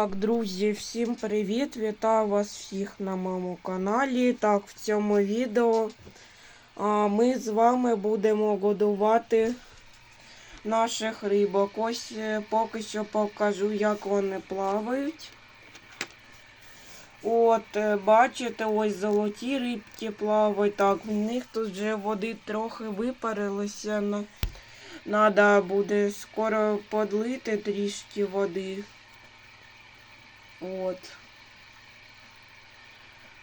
Так, друзі, всім привіт! Вітаю вас всіх на моєму каналі. Так, в цьому відео ми з вами будемо годувати наших рибок. Ось е, поки що покажу, як вони плавають. От, е, бачите, ось золоті рибки плавають. Так, в них тут вже води трохи випарилося. на- Надо буде скоро подлити трішки води. От.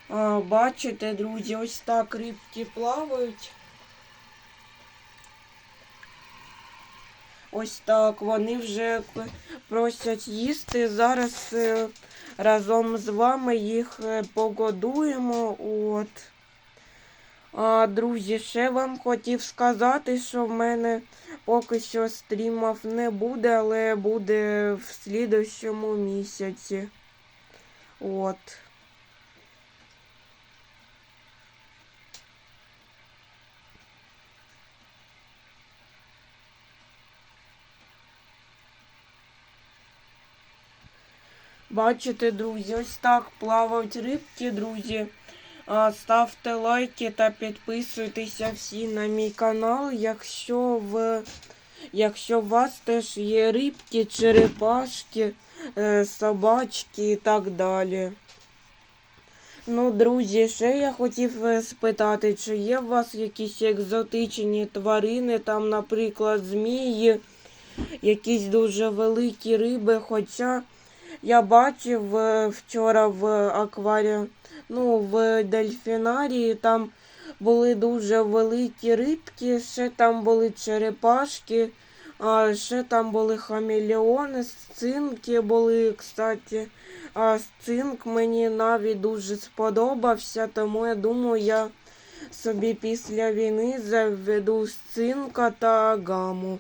А, бачите, друзі, ось так рибки плавають. Ось так вони вже просять їсти. Зараз е, разом з вами їх е, погодуємо. От. А, друзі, ще вам хотів сказати, що в мене поки що стрімів не буде, але буде в слідущому місяці. От. Бачите, друзі, ось так плавають рибки, друзі. Ставте лайки та підписуйтеся всі на мій канал, якщо в якщо у вас теж є рибки, черепашки, собачки і так далі. Ну, друзі, ще я хотів е, спитати, чи є у вас якісь екзотичні тварини, там, наприклад, змії, якісь дуже великі риби. Хоча я бачив е, вчора в акварі, ну, в дельфінарії, там були дуже великі рибки, ще там були черепашки, а ще там були хамелеони, сцинки були, кстати. А сцинк мені навіть дуже сподобався, тому я думаю, я собі після війни заведу сцинка та гаму.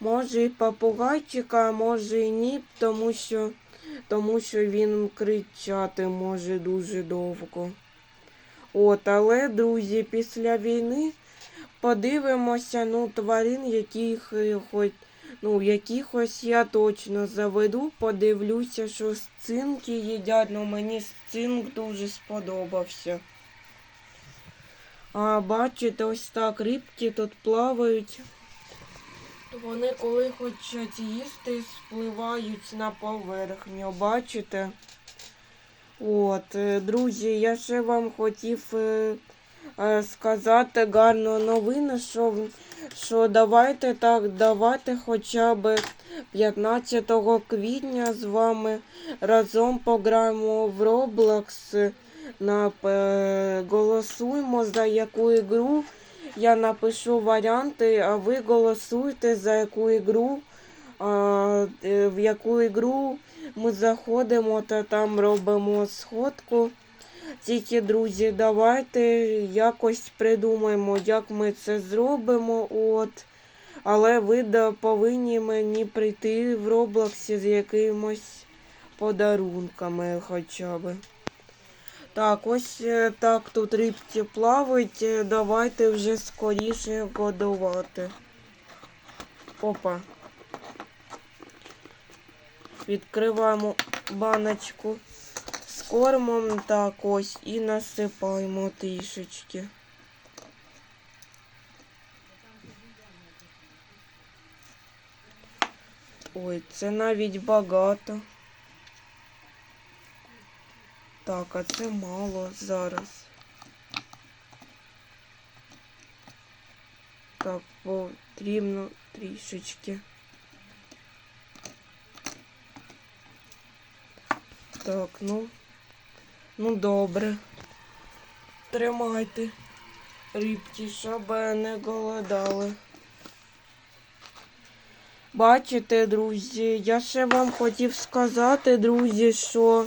Може і попугайчика, а може і ні, тому що, тому що він кричати може дуже довго. От, але, друзі, після війни подивимося, ну, тварин, яких е, хоч, ну, якихось я точно заведу, подивлюся, що сцинки їдять, ну мені сцинк дуже сподобався. А бачите, ось так рибки тут плавають. Вони коли хочуть їсти, спливають на поверхню, бачите? От, е, друзі, я ще вам хотів е, сказати гарну новину, що, що давайте так, давайте хоча б 15 квітня з вами разом пограємо в Roblox. На, е, голосуємо за яку ігру. Я напишу варіанти, а ви голосуйте за яку ігру, а, е, в яку ігру ми заходимо та там робимо сходку. Тільки, друзі, давайте якось придумаємо, як ми це зробимо. От. Але ви повинні мені прийти в Роблоксі з якимось подарунками хоча б. Так, ось е, так тут рибки плавають. Е, Давайте вже скоріше годувати. Опа. Відкриваємо баночку з кормом. Так, ось і насипаємо трішечки. Ой, це навіть багато. Так, а це мало зараз. Так, потрібно трішечки. Так, ну. Ну добре. Тримайте рибки, щоб не голодали. Бачите, друзі, я ще вам хотів сказати, друзі, що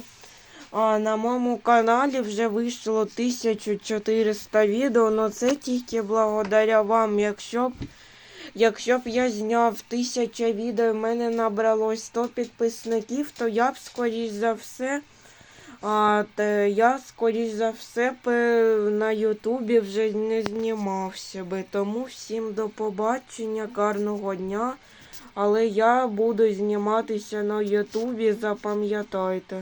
а, на моєму каналі вже вийшло 1400 відео, але це тільки благодаря вам. Якщо б, якщо б я зняв 1000 відео, в мене набралось 100 підписників, то я б, скоріш за все, а, те, я, скоріш за все, на Ютубі вже не знімався би. Тому всім до побачення, гарного дня. але я буду зніматися на Ютубі, запам'ятайте.